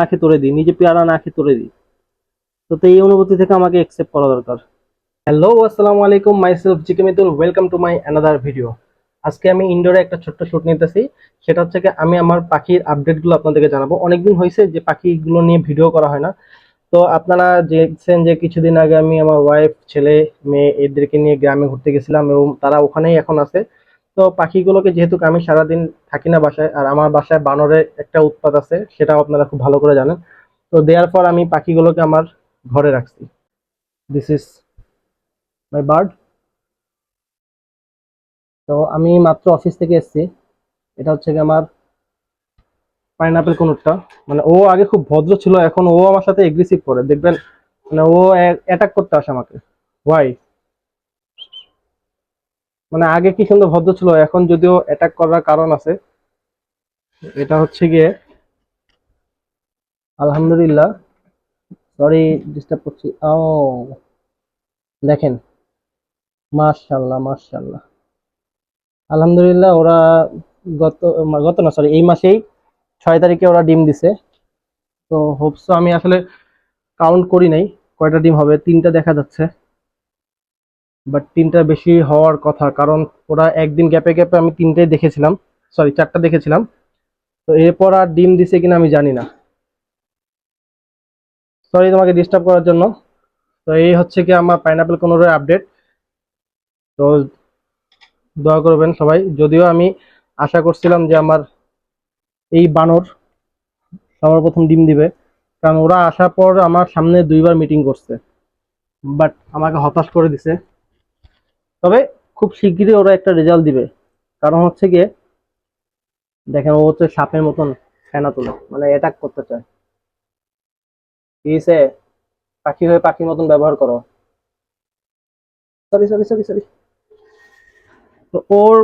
না তোরে দিই, নিজে পেয়ারা না খেয়ে তোরে দিই। তো তো এই অনুভূতি থেকে আমাকে একসেপ্ট করা দরকার। হ্যালো আসসালামু আলাইকুম my self GK Mitul welcome to my another video আজকে আমি ইনডোরে একটা ছোট্ট শুট নিতেছি, সেটা হচ্ছে আমি আমার পাখির আপডেটগুলো আপনাদেরকে জানাব। অনেকদিন হয়েছে যে পাখিগুলো নিয়ে ভিডিও করা হয় না। তো আপনারা দেখছেন যে কিছুদিন আগে আমি আমার ওয়াইফ ছেলে, মেয়ে এদেরকে নিয়ে গ্রামে ঘুরতে গেছিলাম এবং তারা ওখানেই এখন আছে। তো পাখিগুলোকে যেহেতু আমি সারাদিন থাকি না বাসায়, আর আমার বাসায় বানরের একটা উৎপাত আছে, সেটাও আপনারা খুব ভালো করে জানেন। তো দেওয়ার পর আমি পাখিগুলোকে আমার ঘরে রাখছি। দিস ইজ মাই বার্ড তো আমি মাত্র অফিস থেকে এসেছি। এটা হচ্ছে কি আমার পাইনাপেল কোনটা মানে ও আগে খুব ভদ্র ছিল, এখন ও আমার সাথে এগ্রেসিভ করে। দেখবেন মানে ও অ্যাটাক করতে আসে আমাকে। ওয়াই মানে আগে কি সুন্দর ভদ্র ছিল, এখন যদিও অ্যাটাক করার কারণ আছে। এটা হচ্ছে গিয়ে, আলহামদুলিল্লাহ সরি ডিস্টার্ব করছি। ও, দেখেন মাশাল্লাহ মাশাল্লাহ আলহামদুলিল্লাহ, ওরা গত গত না সরি এই মাসেই ছয় তারিখে ওরা ডিম দিছে। তো হোপসো আমি আসলে কাউন্ট করি নাই, কয়টা ডিম হবে, তিনটা দেখা যাচ্ছে। বাট তিনটা বেশি হওয়ার কথা, কারণ ওরা একদিন গ্যাপে গ্যাপে আমি তিনটাই দেখেছিলাম। সরি চারটা দেখেছিলাম। তো এরপর আর ডিম দিছে কিনা আমি জানি না। সরি তোমাকে ডিস্টার্ব করার জন্য। তো এই হচ্ছে কি আমার পাইনাপেল কোনোর আপডেট তো দয়া করবেন সবাই। যদিও আমি আশা করছিলাম যে আমার এই বানর সবার প্রথম ডিম দিবে। কারণ ওরা আসার পর আমার সামনে দুইবার মিটিং করছে। বাট আমাকে হতাশ করে দিছে। তবে খুব শিগগিরই ওরা একটা রেজাল্ট দিবে। কারণ হচ্ছে গিয়ে, দেখেন ও হচ্ছে সাপের মতন ফেনা তোলে মানে অ্যাটাক করতে চায়। কি হয়েছে পাখি হয়ে পাখির মতন ব্যবহার করো। সরি সরি সরি সরি তো ওর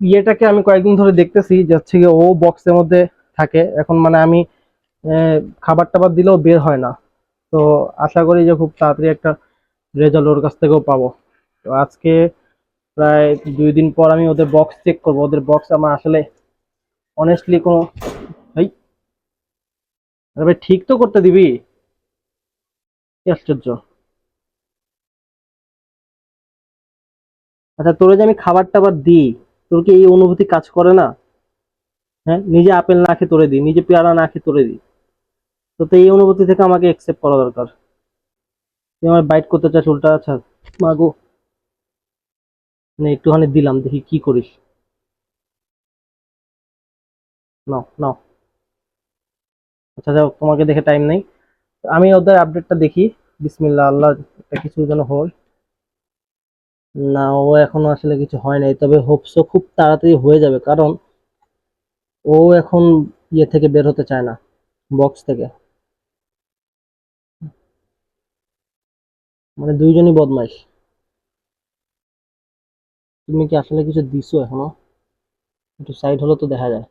ইয়েটাকে আমি কয়েকদিন ধরে দেখতেছি, যে হচ্ছে গিয়ে ও বক্সের মধ্যে থাকে। এখন মানে আমি খাবার টাবার দিলেও বের হয় না। তো আশা করি যে খুব তাড়াতাড়ি একটা রেজাল্ট ওর কাছ থেকেও পাবো। তো আজকে প্রায় দুই দিন পর আমি ওদের বক্স চেক করব। ওদের বক্স আমার আসলে অনেস্টলি কোনো এই আরে ভাই, ঠিক তো করতে দিবি? আশ্চর্য। আচ্ছা তোরে যে আমি খাবার টাবার দিই, তোর কি এই অনুভূতি কাজ করে না? হ্যাঁ নিজে আপেল না খেয়ে তোরে দিই, নিজে পেয়ারা না খেয়ে তোরে দিই। তো তো এই অনুভূতি থেকে আমাকে একসেপ্ট করা দরকার। তুই আমার বাইট করতে চাস, উল্টা আচ্ছা মাগো। একটুখানি দিলাম, দেখি কি করিস। নাও নাও। আচ্ছা যাও তোমাকে দেখে টাইম নেই। আমি ওদের আপডেটটা দেখি। বিসমিল্লাহ, আল্লাহ, একটা কিছু যেন হয় না, ও এখনও আসলে কিছু হয় নাই, তবে হোপসও খুব তাড়াতাড়ি হয়ে যাবে, কারণ ও এখন ইয়ে থেকে বের হতে চায় না বক্স থেকে। মানে দুইজনই বদমাইশ। তুমি কি আসলে কিছু দিছো এখনও? একটু সাইড হলে তো দেখা যায়।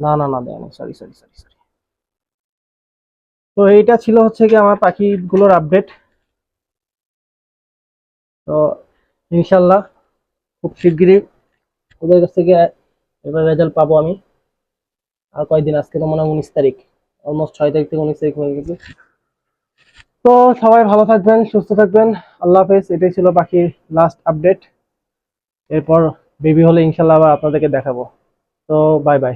না না না, দেয় সরি সরি সরি সরি তো এইটা ছিল হচ্ছে কি আমার পাখিগুলোর আপডেট তো ইনশাল্লাহ খুব শিগগিরই ওদের কাছ থেকে এবার রেজাল্ট পাবো আমি। আর কয়দিন? আজকে তো মনে হয় উনিশ তারিখ। অলমোস্ট ছয় তারিখ থেকে উনিশ তারিখ হয়ে গেছে। তো সবাই ভালো থাকবেন, সুস্থ থাকবেন। আল্লাহ হাফেজ। এটাই ছিল পাখির লাস্ট আপডেট এরপর বেবি হলে ইনশাল্লাহ আবার আপনাদেরকে দেখাবো। তো বাই বাই